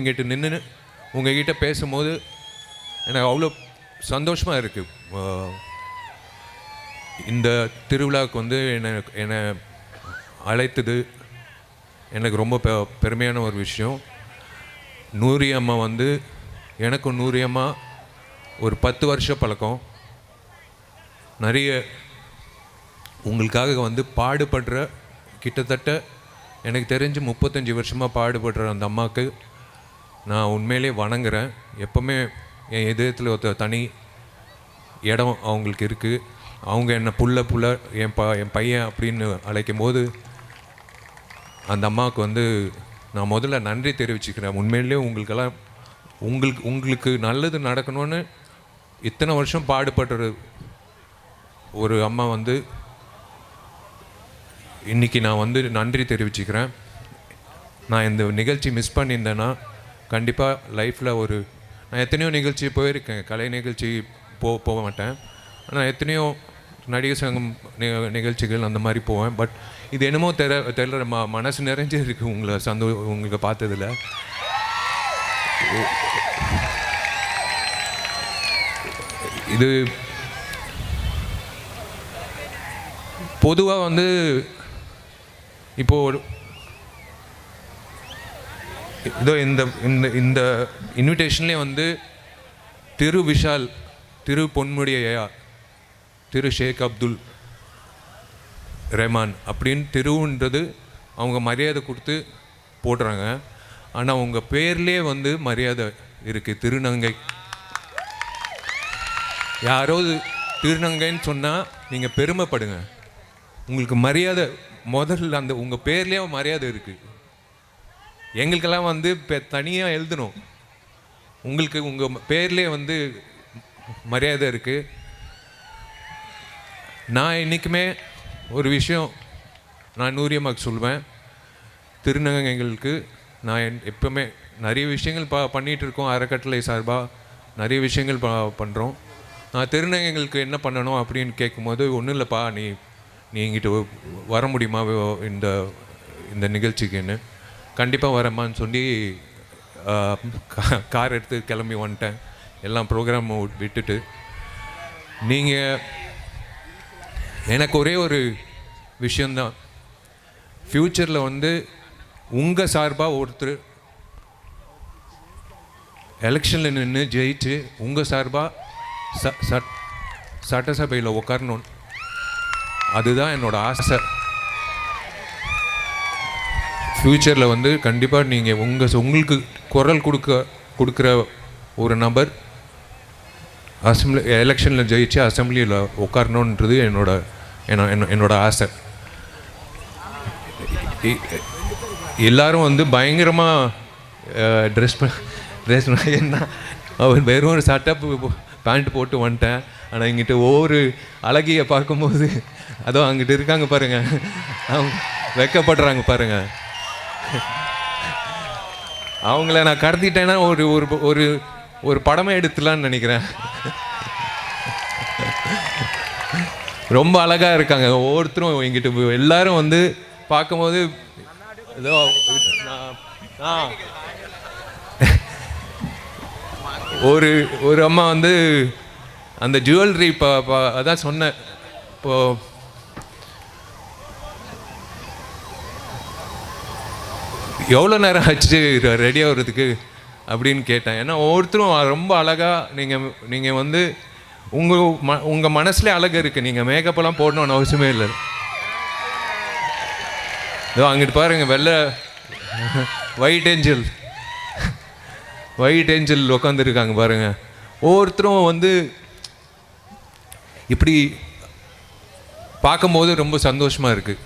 நின்று உங்ககிட்ட பேசும்போது எனக்கு அவ்வளோ சந்தோஷமாக இருக்குது இந்த திருவிழாவுக்கு வந்து என்னை என்னை அழைத்தது எனக்கு ரொம்ப பெ பெருமையான ஒரு விஷயம். நூரி அம்மா வந்து எனக்கும் நூரி அம்மா ஒரு பத்து வருஷ பழக்கம். நிறைய உங்களுக்காக வந்து பாடுபடுற கிட்டத்தட்ட எனக்கு தெரிஞ்சு முப்பத்தஞ்சு வருஷமாக பாடுபடுற அந்த அம்மாவுக்கு நான் உண்மையிலே வணங்குறேன். எப்போவுமே என் இதயத்தில் ஒருத்தர் தனி இடம் அவங்களுக்கு இருக்குது அவங்க என்னை புள்ள புள்ள என் ப என் பையன் அப்படின்னு அழைக்கும் போது அந்த அம்மாவுக்கு வந்து நான் முதல்ல நன்றி தெரிவிச்சுக்கிறேன். உண்மையிலேயே உங்களுக்கெல்லாம் உங்களுக்கு உங்களுக்கு நல்லது நடக்கணும்னு இத்தனை வருஷம் பாடுபடுற ஒரு அம்மா வந்து இன்றைக்கி நான் வந்து நன்றி தெரிவிச்சுக்கிறேன். நான் இந்த நிகழ்ச்சி மிஸ் பண்ணியிருந்தேன்னா கண்டிப்பாக லைஃப்பில் ஒரு நான் எத்தனையோ நிகழ்ச்சி போயிருக்கேன். கலை நிகழ்ச்சி போ போக மாட்டேன். ஆனால் எத்தனையோ நடிகர் சங்கம் நிக நிகழ்ச்சிகள் அந்த மாதிரி போவேன். பட் இது என்னமோ தெர தெரியல. ம மனசு நிறைஞ்சு இருக்குது உங்களை சந்தோ உங்களுக்கு பார்த்ததில். இது பொதுவாக வந்து இப்போது ஒரு இதோ இந்த இந்த இந்த இன்விடேஷன்லேயே வந்து திரு விஷால் திரு பொன்முடியா திரு ஷேக் அப்துல் ரஹ்மான் அப்படின்னு திருவுன்றது அவங்க மரியாதை கொடுத்து போடுறாங்க. ஆனால் உங்கள் பேர்லேயே வந்து மரியாதை இருக்குது திருநங்கை. யாராவது திருநங்கைன்னு சொன்னால் நீங்கள் பெருமைப்படுங்க. உங்களுக்கு மரியாதை முதல்ல அந்த உங்கள் பேர்லேயே மரியாதை இருக்குது எங்களுக்கெல்லாம் வந்து இப்போ தனியாக எழுதணும். உங்களுக்கு உங்கள் பேர்லேயே வந்து மரியாதை இருக்குது நான் என்றைக்குமே ஒரு விஷயம் நான் நூரியமாக சொல்வேன். திருநங்கைகளுக்கு நான் என்- எப்பவுமே நிறைய விஷயங்கள் ப பண்ணிகிட்டு இருக்கோம். அறக்கட்டளை சார்பாக நிறைய விஷயங்கள் ப பண்ணுறோம் நான் திருநங்கைகளுக்கு என்ன பண்ணணும் அப்படின்னு கேட்கும்போது ஒன்றும் இல்லைப்பா நீ நீ எங்கிட்ட வர முடியுமா இந்த இந்த நிகழ்ச்சிக்குன்னு? கண்டிப்பாக வரேம்மான்னு சொல்லி கார் எடுத்து கிளம்பி வந்துட்டேன். எல்லாம் ப்ரோக்ராம் விட்டுட்டு. நீங்கள் எனக்கு ஒரே ஒரு விஷயந்தான் ஃப்யூச்சரில் வந்து உங்கள் சார்பாக ஒருத்தர் எலெக்ஷனில் நின்று ஜெயிச்சு உங்கள் சார்பாக ச சட் சட்டசபையில் உட்காரணும் அதுதான் என்னோடய ஆசை. ஃப்யூச்சரில் வந்து கண்டிப்பாக நீங்கள் உங்கள் உங்களுக்கு குரல் கொடுக்க கொடுக்குற ஒரு நபர் அசம்பிளி எலெக்ஷனில் ஜெயிச்சு அசம்பிளியில் உட்காரணுன்றது என்னோட என்ன- என்ன- என்னோட ஆசை. எல்லாரும் வந்து பயங்கரமாக ட்ரெஸ் ட்ரெஸ் என்ன அவர் வெறும் ஒரு சட்டை பேண்ட் போட்டு வந்துட்டேன். ஆனால் இங்கிட்ட ஒவ்வொரு அழகியை பார்க்கும்போது அதோ அங்கிட்டு இருக்காங்க பாருங்கள் அவங்க வெக்கப்படுறாங்க பாருங்கள் அவங்கள நான் கடத்திட்டேன்னா ஒரு ஒரு ஒரு ஒரு படமே எடுத்துலான்னு நினைக்கிறேன். ரொம்ப அழகாக இருக்காங்க. ஒவ்வொருத்தரும் எங்கிட்ட எல்லாரும் வந்து பார்க்கும்போது ஏதோ ஒரு ஒரு அம்மா வந்து அந்த ஜுவல்லரி இப்போ அதான் சொன்னேன். இப்போது எவ்வளோ நேரம் ஆச்சு? ரெடி ஆகிறதுக்கு அப்படின்னு கேட்டேன். ஏன்னா ஒவ்வொருத்தரும் ரொம்ப அழகாக நீங்கள் நீங்கள் வந்து உங்கள் ம உங்கள் மனசில் அழகு இருக்குது நீங்கள் மேக்கப்பெல்லாம் போடணும்னு அவசியமே இல்லை. இதோ அங்கிட்டு பாருங்கள் வெள்ளை ஒயிட் ஏஞ்சல் ஒயிட் ஏஞ்சல் உட்காந்துருக்காங்க பாருங்கள் ஒவ்வொருத்தரும் வந்து இப்படி பார்க்கும்போது ரொம்ப சந்தோஷமாக இருக்குது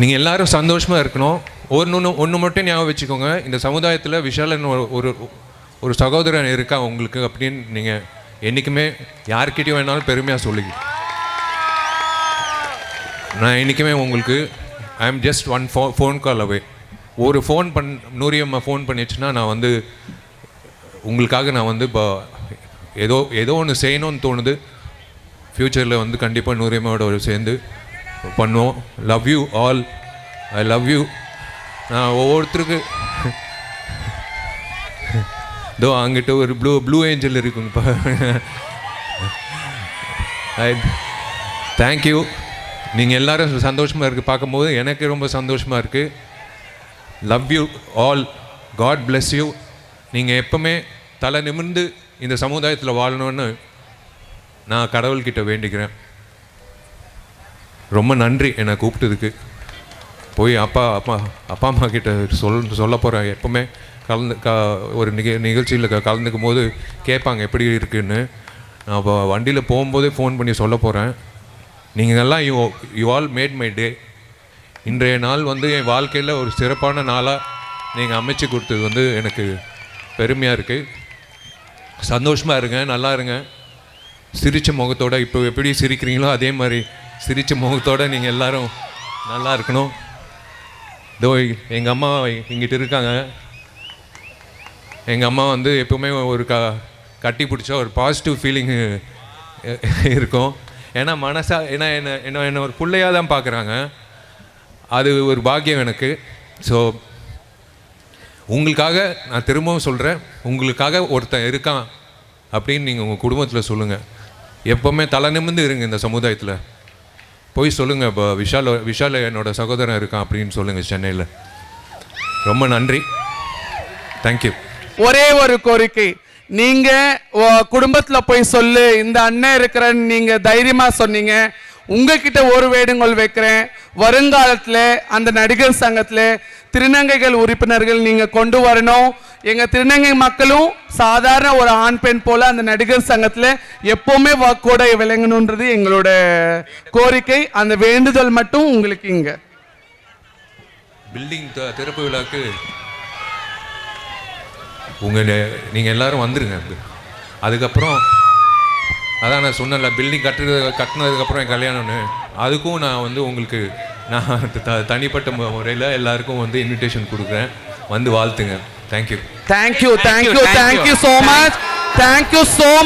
நீங்கள் எல்லாரும் சந்தோஷமாக இருக்கணும். ஒன்று ஒன்று மட்டும் ஞாபகம் வச்சுக்கோங்க. இந்த சமுதாயத்தில் விஷாலன் ஒரு ஒரு ஒரு சகோதரன் இருக்கா உங்களுக்கு அப்படின்னு நீங்கள் என்றைக்குமே யார்கிட்டையும் வேணாலும் பெருமையாக சொல்லுங்க. நான் என்றைக்குமே உங்களுக்கு ஐ எம் ஜஸ்ட் ஒன் ஃபோ ஃபோன் கால் அவே ஒரு ஃபோன் பண் நூரியம்மா ஃபோன் பண்ணிடுச்சுன்னா நான் வந்து உங்களுக்காக நான் வந்து இப்போ ஏதோ ஏதோ ஒன்று செய்யணும்னு தோணுது. ஃப்யூச்சரில் வந்து கண்டிப்பாக நூரியம்மாவோட ஒரு சேர்ந்து பண்ணுவோம் love you all I love you நான் ஒவ்வொருத்தருக்கு. இதோ அங்கிட்ட ஒரு ப்ளூ ப்ளூ ஏஞ்சல் இருக்குங்கப்பா தேங்க்யூ நீங்கள் எல்லோரும் சந்தோஷமாக இருக்குது பார்க்கும்போது எனக்கு ரொம்ப சந்தோஷமாக இருக்குது love you all God bless you நீங்கள் எப்பவுமே தலை நிமிர்ந்து இந்த சமுதாயத்தில் வாழணும்னு நான் கடவுள்கிட்ட வேண்டிக்கிறேன். ரொம்ப நன்றி என்னை கூப்பிட்டதுக்கு. போய் அப்பா அப்பா அப்பா அம்மா கிட்ட சொல் சொல்ல போகிறேன் எப்பவுமே கலந்து க ஒரு நிக நிகழ்ச்சியில் க கலந்துக்கும் போது கேட்பாங்க எப்படி இருக்குன்னு? நான் இப்போ வண்டியில் போகும்போதே ஃபோன் பண்ணி சொல்ல போகிறேன் நீங்கள் எல்லாம் you you all made my day இன்றைய நாள் வந்து என் வாழ்க்கையில் ஒரு சிறப்பான நாளாக நீங்கள் அமைச்சு கொடுத்தது வந்து எனக்கு பெருமையாக இருக்குது சந்தோஷமாக இருங்க நல்லா இருங்க. சிரிச்ச முகத்தோடு இப்போ எப்படி சிரிக்கிறீங்களோ அதே மாதிரி சிரித்த முகத்தோடு நீங்கள் எல்லோரும் நல்லா இருக்கணும். இதோ எங்கள் அம்மா இங்கிட்டு இருக்காங்க. எங்கள் அம்மா வந்து எப்பவுமே ஒரு க கட்டி பிடிச்ச ஒரு பாசிட்டிவ் ஃபீலிங்கு இருக்கும். ஏன்னா மனசா ஏன்னா என்ன என்ன என்ன ஒரு பிள்ளையாக தான் பார்க்குறாங்க அது ஒரு பாக்கியம் எனக்கு. ஸோ உங்களுக்காக நான் திரும்பவும் சொல்கிறேன் உங்களுக்காக ஒருத்தன் இருக்கான் அப்படின்னு நீங்கள் உங்கள் குடும்பத்தில் சொல்லுங்கள் எப்போவுமே தலை நிமிர்ந்து இருங்க இந்த சமுதாயத்தில். போய் சொல்லுங்கள் இப்போ விஷால் விஷால் என்னோட சகோதரன் இருக்கான் அப்படின்னு சொல்லுங்கள் சென்னையில். ரொம்ப நன்றி. தேங்க்யூ ஒரே ஒரு கோரிக்கை. நீங்கள் குடும்பத்தில் போய் சொல்லு இந்த அண்ணன் இருக்கிறன்னு நீங்கள் தைரியமாக சொன்னீங்க. உங்ககிட்ட ஒரு வேடுங்கள் வைக்கிறேன். வருங்காலத்தில் அந்த நடிகர் சங்கத்தில் திருநங்கைகள் உறுப்பினர்கள் நீங்கள் கொண்டு வரணும். எங்கள் திருநங்கை மக்களும் சாதாரண ஒரு ஆண் பெண் போல் அந்த நடிகர் சங்கத்தில் எப்போவுமே வாக்கோட விளங்கணுன்றது எங்களோட கோரிக்கை. அந்த வேண்டுதல் மட்டும் உங்களுக்கு இங்கே. பில்டிங் திறப்பு விழாக்கு உங்கள் நீங்கள் எல்லாரும் வந்துருங்க. அதுக்கப்புறம் அதான் நான் சொன்னேன்ல பில்டிங் கட்டுறது கட்டினதுக்கப்புறம் என் கல்யாணம்னு. அதுக்கும் நான் வந்து உங்களுக்கு நான் த தனிப்பட்ட முறையில் எல்லாருக்கும் வந்து இன்விடேஷன் கொடுக்குறேன். வந்து வாழ்த்துங்க. Thank you Thank you, thank Thank you, you, thank thank you. you so much. Thank you so